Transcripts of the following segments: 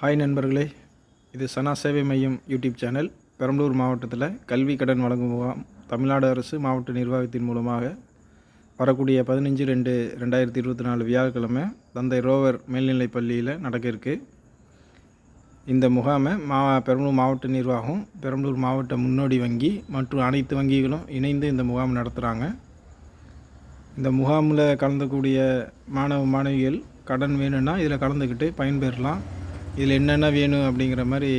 Hi நண்பர்களே இது சனா சேவை மையம் யூடியூப் சேனல். பெரம்பலூர் மாவட்டத்தில் கல்வி கடன் வழங்கும் முகாம் தமிழ்நாடு அரசு மாவட்ட நிர்வாகத்தின் மூலமாக வரக்கூடிய பதினஞ்சு ரெண்டு ரெண்டாயிரத்தி இருபத்தி நாலு வியாழக்கிழமை தந்தை ரோவர் மேல்நிலைப் பள்ளியில் நடக்க இருக்கு. இந்த முகாமை மா பெரம்பலூர் மாவட்ட நிர்வாகம் பெரம்பலூர் மாவட்ட முன்னோடி வங்கி மற்றும் அனைத்து வங்கிகளும் இணைந்து இந்த முகாம் நடத்துகிறாங்க இந்த முகாமில் கலந்துக்கூடிய மாணவ மாணவிகள் கடன் வேணும்னா இதில் கலந்துக்கிட்டு பயன்பெறலாம். இதில் என்னென்ன வேணும் அப்படிங்கிற மாதிரி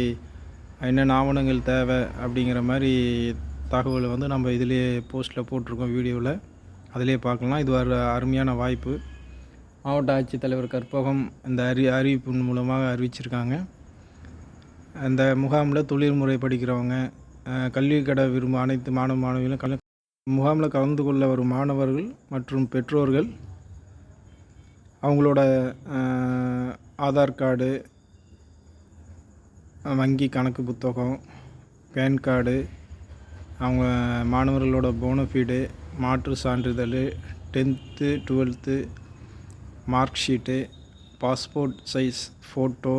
என்னென்ன ஆவணங்கள் தேவை அப்படிங்கிற மாதிரி தகவலை வந்து நம்ம இதிலே போஸ்ட்டில் போட்டிருக்கோம் வீடியோவில் அதிலே பார்க்கலாம். இது ஒரு அருமையான வாய்ப்பு. மாவட்ட ஆட்சித்தலைவர் கற்பகம் இந்த அறி அறிவிப்பின் மூலமாக அறிவிச்சிருக்காங்க. அந்த முகாமில் தொழில்முறை படிக்கிறவங்க கல்வி கட விரும்பும் அனைத்து மாணவ மாணவிகளும் கல முகாமில் கலந்து கொள்ள வரும் மாணவர்கள் மற்றும் பெற்றோர்கள் அவங்களோட ஆதார் கார்டு வங்கி கணக்கு புத்தகம் பேன் கார்டு அவங்க மாணவர்களோட போனஃபீடு மாற்று சான்றிதழ் tenth twelfth mark sheet passport size photo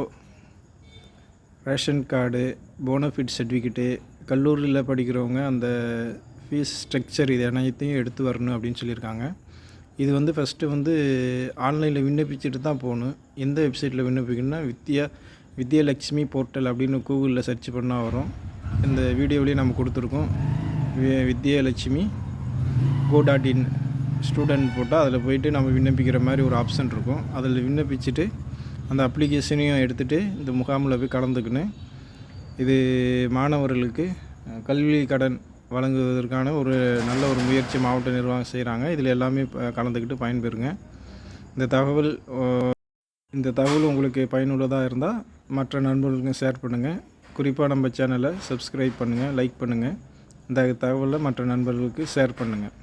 ration card bonafide certificate கல்லூரியில் படிக்கிறவங்க அந்த ஃபீஸ் ஸ்ட்ரக்சர் இது அனைத்தையும் எடுத்து வரணும் அப்படின்னு சொல்லியிருக்காங்க. இது வந்து ஃபஸ்ட்டு வந்து ஆன்லைனில் விண்ணப்பிச்சுட்டு தான் போகணும். எந்த வெப்சைட்டில் விண்ணப்பிக்கணும்னா வித்யா வித்யலக்ஷ்மி போர்ட்டல் அப்படின்னு கூகுளில் சர்ச் பண்ணால் வரும். இந்த வீடியோவிலேயே நம்ம கொடுத்துருக்கோம். We- Vidyalakshmi co dot in student போட்டால் அதில் போயிட்டு நம்ம விண்ணப்பிக்கிற மாதிரி ஒரு ஆப்ஷன் இருக்கும். அதில் விண்ணப்பிச்சுட்டு அந்த அப்ளிகேஷனையும் எடுத்துகிட்டு இந்த முகாமில் போய் கலந்துக்கணும் இது மாணவர்களுக்கு கல்வி கடன் வழங்குவதற்கான ஒரு நல்ல ஒரு முயற்சி மாவட்ட நிர்வாகம் செய்கிறாங்க இதில் எல்லாமே கலந்துக்கிட்டு பயன்பெறுங்க. இந்த தகவல் இந்த தகவல் உங்களுக்கு பயனுள்ளதாக இருந்தால் மற்ற நண்பர்களுக்கும் ஷேர் பண்ணுங்கள் குறிப்பாக நம்ம சேனலை சப்ஸ்கிரைப் பண்ணுங்கள் லைக் பண்ணுங்கள் இந்த தகவலை மற்ற நண்பர்களுக்கு ஷேர் பண்ணுங்கள்